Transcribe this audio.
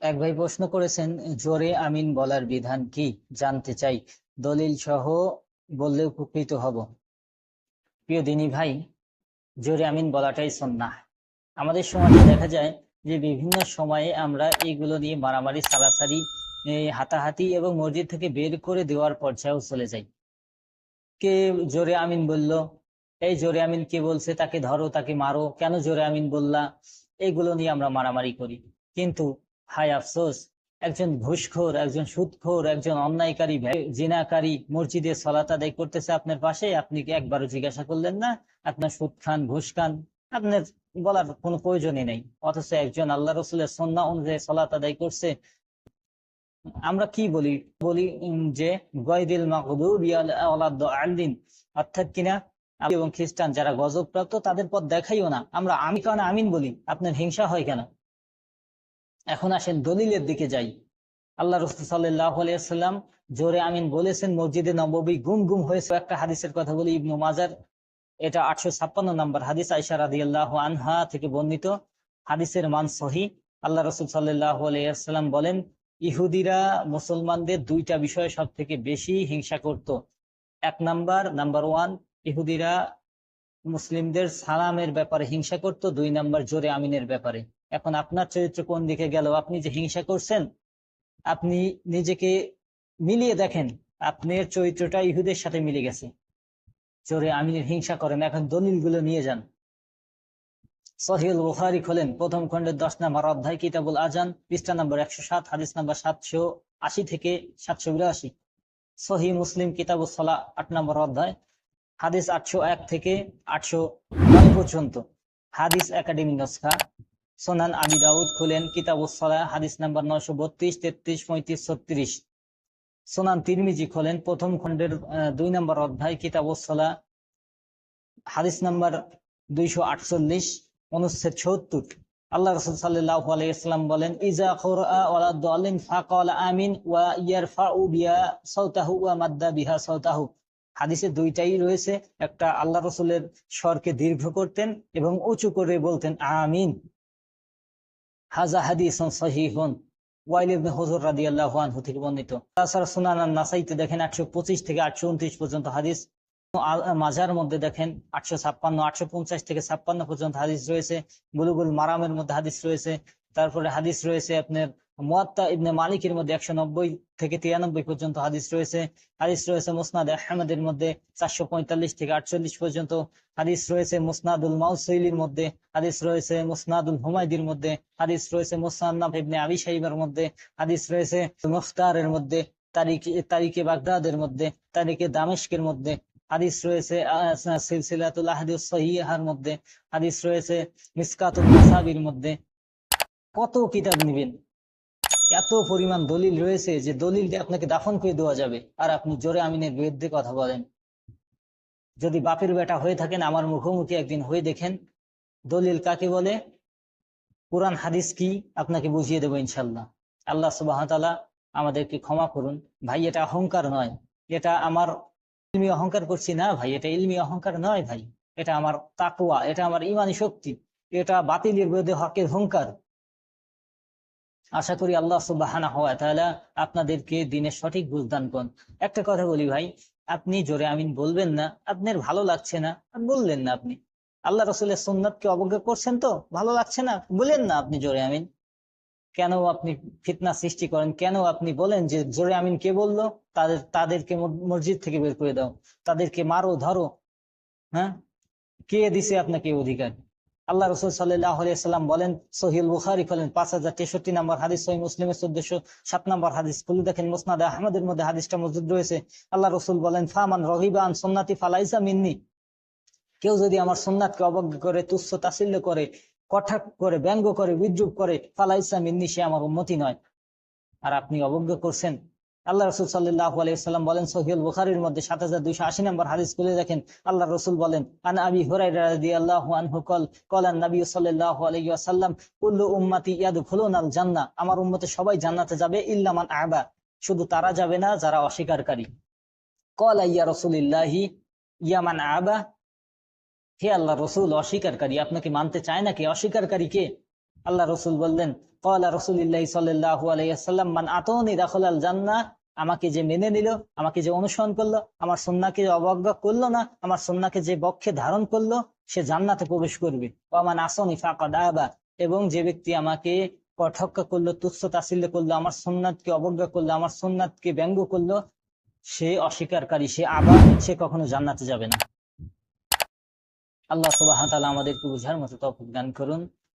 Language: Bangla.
এক ভাই প্রশ্ন করেছেন, জোরে আমিন বলার বিধান কি? জানতে চাই। দলিল সহ বললে উপকৃত হব। প্রিয় দিনী ভাই, জোরে আমিন বলাটাই সন্না আমাদের সমাজে দেখা যায় যে বিভিন্ন সময়ে আমরা এইগুলো নিয়ে মারামারি, সারাসারি হাতাহাতি এবং মসজিদ থেকে বের করে দেওয়ার পর্যায়েও চলে যাই। কে জোরে আমিন বলল, এই জোরে আমিন কে বলছে? তাকে ধরো, তাকে মারো। কেন জোরে আমিন বললা? এগুলো নিয়ে আমরা মারামারি করি। কিন্তু হায় আফসোস, একজন ঘুষখোর, একজন সুদখোর, একজন অন্যায়কারী জিনাকারী মসজিদে সলাত আদায় করতেছে আপনার পাশে, আপনি একবারও জিজ্ঞাসা করলেন না? আপনার সুদ খান, ঘুষ খান, আপনার বলার কোনো প্রয়োজনই নেই। অথচ একজন আল্লাহ রসুলের সন্না অনুযায়ী সলাত আদায় করছে। আমরা কি বলি? বলি যে, গয়দিল আলদিন অর্থাৎ কিনা এবং খ্রিস্টান যারা গজব প্রাপ্ত তাদের পথ দেখাইও না। আমরা আমি কেন আমিন বলি। আপনার হিংসা হয় কেন? এখন আসেন দলিলের দিকে যাই। আল্লাহ রসুল সাল্লাহ আলিয়াল্লাম জোরে আমিন বলেছেন, মসজিদে নববী গুম গুম হয়েছে। একটা হাদিসের কথা বলি, ইবনু মাজার, এটা আটশো ছাপ্পান্ন নম্বর হাদিস আইসা রাদি আল্লাহ আনহা থেকে বর্ণিত। হাদিসের মান সহি। আল্লাহ রসুল সাল্লাহ আলিয়াল্লাম বলেন, ইহুদিরা মুসলমানদের দুইটা বিষয়ে সব থেকে বেশি হিংসা করত। এক নাম্বার নাম্বার ওয়ান, ইহুদিরা মুসলিমদের সালামের ব্যাপারে হিংসা করত। দুই নাম্বার, জোরে আমিনের ব্যাপারে। এখন আপনার চরিত্র কোন দিকে গেল? আপনি যে হিংসা করছেন, আপনি নিজেকে মিলিয়ে দেখেন, আপনার চরিত্রটা ইহুদের সাথে মিলে গেছে। জোরে আমিনের হিংসা করেন, এখন দলিলগুলো নিয়ে যান। সহিউল বুখারি খোলেন, প্রথম খণ্ডের দশ নম্বর অধ্যায়, কিতাবুল আজান পৃষ্ঠা নম্বর একশো সাত, হাদিস নম্বর সাতশো আশি থেকে সাতশো বিরাশি। সহি মুসলিম কিতাবুল সলা আট নম্বর অধ্যায়, হাদিস আটশো এক থেকে আটশো পর্যন্ত। হাদিস একাডেমি নস্কা সোনান আবি দাউদ খুলেন কিতাবুসলা হাদিস নাম্বার নয়শো বত্রিশ, তেত্রিশ, পঁয়ত্রিশ, ছত্রিশ। সোনান তিরমিজি খোলেন প্রথম খণ্ডের দুই নম্বর অধ্যায় কিতাবুসলা হাদিস নাম্বার দুইশো আটচল্লিশ, অনুচ্ছেদ সত্তর। আল্লাহ রসুল সাল্লাহ আলাইসাল্লাম বলেন, ইজা খোরা ওয়ালা দলিন ফাকাল আমিন ওয়া ইয়ারফাউ বিয়া সাউতাহু ওয়া মাদ্দা বিহা সাউতাহু হাদিসে দুইটাই রয়েছে, একটা আল্লাহ রসুলের স্বরকে দীর্ঘ করতেন এবং উঁচু করে বলতেন, আমিন। হাজা হাদিসন সহিহন। ওয়াইল ইবনে রাদিয়াল্লাহু আনহু থেকে বর্ণিত। তাছাড়া সুনান নাসাইতে দেখেন 825 থেকে 829 পর্যন্ত হাদিস। মাজার মধ্যে দেখেন 856 850 থেকে 56 পর্যন্ত হাদিস রয়েছে। বুলুগুল মারামের মধ্যে হাদিস রয়েছে। তারপরে হাদিস রয়েছে আপনার মুয়াত্তা ইবনে মালিকের মধ্যে 190 থেকে 93 পর্যন্ত হাদিস রয়েছে। হাদিস রয়েছে মুসনাদ আহমদের মধ্যে 445 থেকে 48 পর্যন্ত হাদিস রয়েছে মুসনাদুল মাউসইলির মধ্যে, হাদিস রয়েছে মুসনাদুল হুমায়দির মধ্যে, হাদিস রয়েছে মুসনাদ ইবনে আবি সাইবার মধ্যে, হাদিস রয়েছে মুখতারের মধ্যে তারিখে তারিখে বাগদাদের মধ্যে তারিখে দামেস্কের মধ্যে, হাদিস রয়েছে সিলসিলাতুল আহাদিস সহিহার মধ্যে, হাদিস রয়েছে মিসকাতুল মাসাবির মধ্যে। কত কিতাব নিবেন? এত পরিমাণ দলিল রয়েছে যে দলিল দিয়ে আপনাকে দাফন করে দেওয়া যাবে। আর আপনি জোরে আমিনের বিরুদ্ধে কথা বলেন। যদি বাপের বেটা হয়ে থাকেন, আমার মুখোমুখি একদিন হয়ে দেখেন। দলিল কাকে বলে? কোরআন, হাদিস কি? আপনাকে বুঝিয়ে দেবো ইনশাল্লাহ আল্লাহ সুবাহ আমাদেরকে ক্ষমা করুন। ভাই, এটা অহংকার নয়। এটা আমার ইলমি অহংকার করছি না ভাই, এটা ইলমি অহংকার নয় ভাই। এটা আমার তাকুয়া এটা আমার ইমানি শক্তি। এটা বাতিলের বিরুদ্ধে হকের হুঙ্কার আশা করি আল্লাহ সুবাহানা হওয়া তাহলে আপনাদেরকে দিনের সঠিক বুঝদান করুন। একটা কথা বলি ভাই, আপনি জোরে আমিন বলবেন না, আপনার ভালো লাগছে না বললেন না আপনি। আল্লাহ রসুলের সুন্নাতকে অবজ্ঞা করছেন তো, ভালো লাগছে না বলেন না আপনি জোরে আমিন। কেন আপনি ফিতনা সৃষ্টি করেন? কেন আপনি বলেন যে জোরে আমিন কে বলল? তাদের, তাদেরকে মসজিদ থেকে বের করে দাও, তাদেরকে মারো, ধরো হ্যাঁ? কে দিছে আপনাকে অধিকার? আল্লাহ রসুল সাল্লাম বলেন সহিল বুখারি খোলেন পাঁচ হাজার তেষট্টি নম্বর হাদিস সহি মুসলিমের চোদ্দশো সাত নম্বর হাদিস। খুলে দেখেন মুসনাদ আহমদের মধ্যে হাদিসটা মজুদ রয়েছে। আল্লাহ রসুল বলেন, ফামান রহিবান সোননাতি ফালাইসা মিন্নি। কেউ যদি আমার সোননাথকে অবজ্ঞা করে, তুচ্ছ তাসিল্য করে, কটাক্ষ করে, ব্যঙ্গ করে, বিদ্রুপ করে, ফালাইসা মিন্নি, সে আমার উন্নতি নয়। আর আপনি অবজ্ঞা করছেন আল্লাহ রসুল সাল্লাহ আলাইসাল্লাম বলেন সহিউল বুখারির মধ্যে সাত হাজার দুইশো আশি নম্বর হাদিস খুলে দেখেন। আল্লাহ রসুল বলেন, আন আবি হুরাই রাদিয়াল্লাহু আনহু কল কলান নবী সাল্লাল্লাহু আলাইহি ওয়াসাল্লাম, কুল্লু উম্মতি ইয়াদখুলুন আল জান্নাহ, আমার উম্মতে সবাই জান্নাতে যাবে ইল্লা মান আবা, শুধু তারা যাবে না, যারা অস্বীকারী। কল ইয়া রাসূলুল্লাহি, ইয়া মান আবা, হে আল্লাহ রসুল, অস্বীকারী। আপনাকে মানতে চায় নাকি অস্বীকারী কে? আল্লাহ রসুল বললেন কলা রসুলিল্লাহ সাল্লাহ আলাইসাল্লাম মান আতনি দাখল আল জান্না আমাকে যে মেনে নিল, আমাকে যে অনুসরণ করল, আমার সন্নাকে অবজ্ঞা করল না, আমার সন্নাকে যে বক্ষে ধারণ করল, সে জান্নাতে প্রবেশ করবে। আমার আসনি ফাঁকা দাবা এবং যে ব্যক্তি আমাকে কঠক্কা করল, তুচ্ছ তাসিল্য করল, আমার সোননাথকে অবজ্ঞা করল, আমার সোননাথকে ব্যঙ্গ করল, সে অস্বীকারী, সে আবার সে কখনো জান্নাতে যাবে না। আল্লাহ সুবাহ আমাদেরকে বুঝার মতো তৌফিক দান করুন।